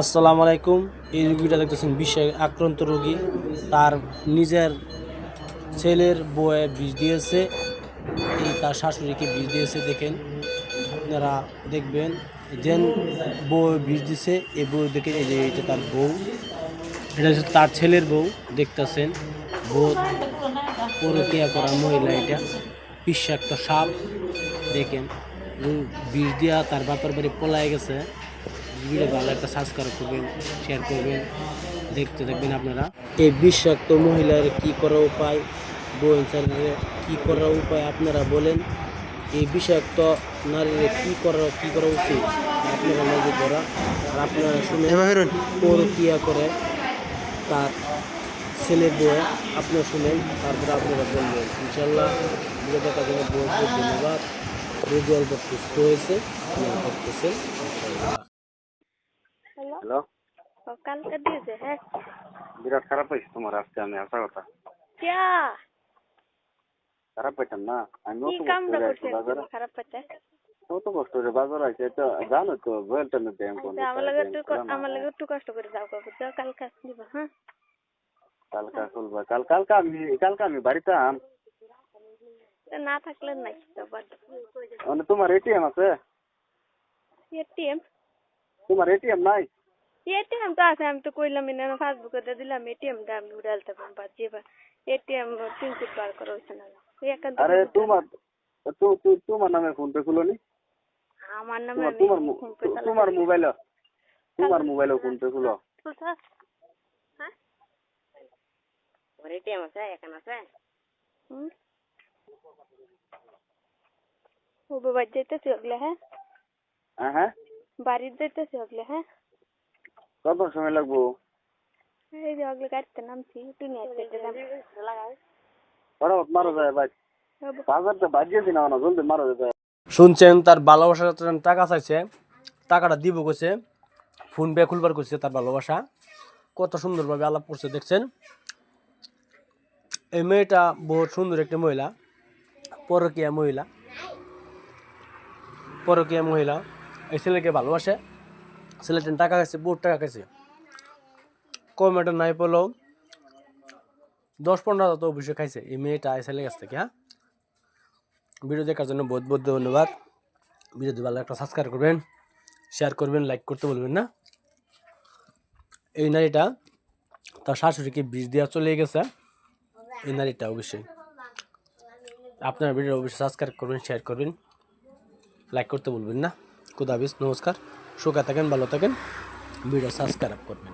আসসালামু আলাইকুম। এই রুগীটা দেখতেছেন বিষে আক্রান্ত রোগী। তার নিজের ছেলের বয়ে বিষ দিয়েছে। এই তার শাশুড়িকে বিষ দিয়েছে, দেখেন। আপনারা দেখবেন, যেন বউ বিষ দিছে এই বউ দেখে এই যে এটা তার বউ। এটা হচ্ছে তার ছেলের বউ, দেখতেছেন। বউ পরকিয়া করা মহিলা এটা। বিশ্ব একটা সাপ, দেখেন। বিষ দিয়া তার বাপের বাড়ি পলায় গেছে। ভিডিও ভালো একটা সাবস্ক্রাইব করবেন শেয়ার করবেন দেখতে থাকবেন আপনারা। এই বিষাক্ত মহিলার কি করা উপায় বোন স্যারের কি করার উপায় আপনারা বলেন। এই বিষাক্ত নারীর কি করা কি করা উচিত আপনারা নজর ধরা। আর আপনারা শুনে পরকিয়া করে তার ছেলে বয়ে আপনারা শুনেন তারপরে আপনারা বলবেন। ইনশাল্লাহ ভিডিও দেখার জন্য বহুত ধন্যবাদ। অল্প সুস্থ হয়েছে আপনারা করতেছেন ইনশাল্লাহ হ্যালো। কালকে দিয়েছে হ্যাঁ বিরাট খারাপ হয়েছে তোমার আজকে আমি আসা কথা। কিয়া? খারাপ পাইতাম না? আমি কি করছে বাজারে। খারাপ পাচ্ছে অত কষ্ট করে বাজার আছে তো জানো তো বলটা না ব্যায়াম কোন আমার লাগে একটু আমার লাগে একটু কষ্ট করে যাও করব তো কালকে দিব হ্যাঁ? কালকা খুলবা কাল কালকা আমি কালকা আমি বাড়িতে আম। না থাকলে নাই তো মানে তোমার এটিএম আছে? এটিএম তোমার এটিএম নাই? এটিএম তো আছে আমি তো কইলাম না ফেসবুকে দিয়ে দিলাম এটিএম দা আমি উড়ালতে পারব বাদ যে এটিএম তিন ফুট বার করা হয়েছে না একান্ত আরে তোমার তু তু তোমার নামে ফোন পে খুলো নি আমার নামে তোমার আমি তোমার মো- ফোন পে চালাই। তোমার মোবাইল তোমার মোবাইলে ফোন পে খুলো বলছো? হ্যাঁ ওর এটিএম আছে এখানে আছে হুম ও বাবা যাইতেছি ওগুলো হ্যাঁ হ্যাঁ হ্যাঁ বাড়ির যাইতেছি ওগুলো হ্যাঁ কত সময় লাগবো? এই যে ওগুলো গাড়িতে নামছি একটু নিয়ে ফটাফট মারা যায় ভাই। বাজারটা বাজিয়েছি না না জলদি মারা যায় শুনছেন তার ভালোবাসার জন্য টাকা চাইছে টাকাটা দিব কইছে ফোন পে খুলবার কইছে তার ভালোবাসা। কত সুন্দরভাবে আলাপ করছে দেখছেন? এই মেয়েটা বহুত সুন্দর একটা মহিলা পরকীয়া মহিলা। পরকীয়া মহিলা এই ছেলেকে ভালোবাসে। ছেলেটা টাকা খাইছে বহুত টাকা খাইছে কম একটা নাই পেলেও দশ পনেরো হাজার তো অবশ্যই খাইছে। এই মেয়েটা ছেলের কাছ থেকে হ্যাঁ? ভিডিও দেখার জন্য বহুত বহুত ধন্যবাদ। ভিডিওতে ভালো একটা সাবস্ক্রাইব করবেন শেয়ার করবেন লাইক করতে বলবেন না। এই নারীটা, তার শাশুড়িকে বিষ দেওয়া চলে গেছে। এই নারীটা অবশ্যই। আপনার ভিডিও অবশ্যই সাবস্ক্রাইব করবেন শেয়ার করবেন লাইক করতে বলবেন না। খুদাবিস নমস্কার। সুখে থাকেন ভালো থাকেন। ভিডিও সাবস্ক্রাইব করবেন।